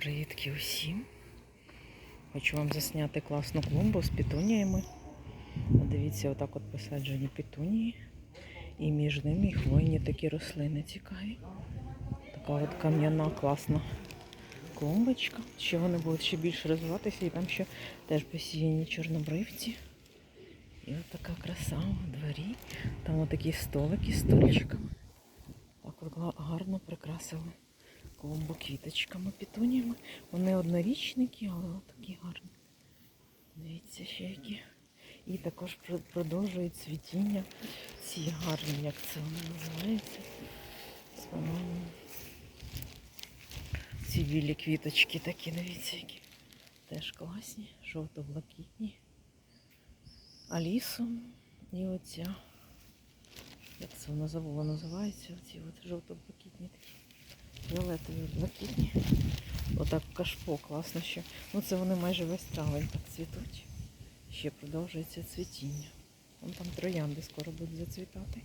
Привітки усім. Хочу вам засняти класну клумбу з петуніями. Дивіться, отак от посаджені петунії. І між ними хвойні такі рослини цікаві. Така от кам'яна класна клумбочка. Ще вони будуть ще більше розвиватися, і там ще теж посіяні чорнобривці. І от така краса у дворі. Там отакі столики з стульчиками. Так от гарно прикрасили клумбу квіточками, петуніями. Вони однорічники, але такі гарні. Дивіться ще які. І також продовжують цвітіння. Ці гарні, як це вони називаються. Ці білі квіточки такі, дивіться, які. Теж класні, жовто-блакитні. Алісу і оця. Як це вона забула називається? Оці от жовто-блакитні такі. Фіолетові блакитні. Отак кашпо класно ще. Ну це вони майже весь травень так цвітуть. Ще продовжується цвітіння. Вон там троянди скоро будуть зацвітати.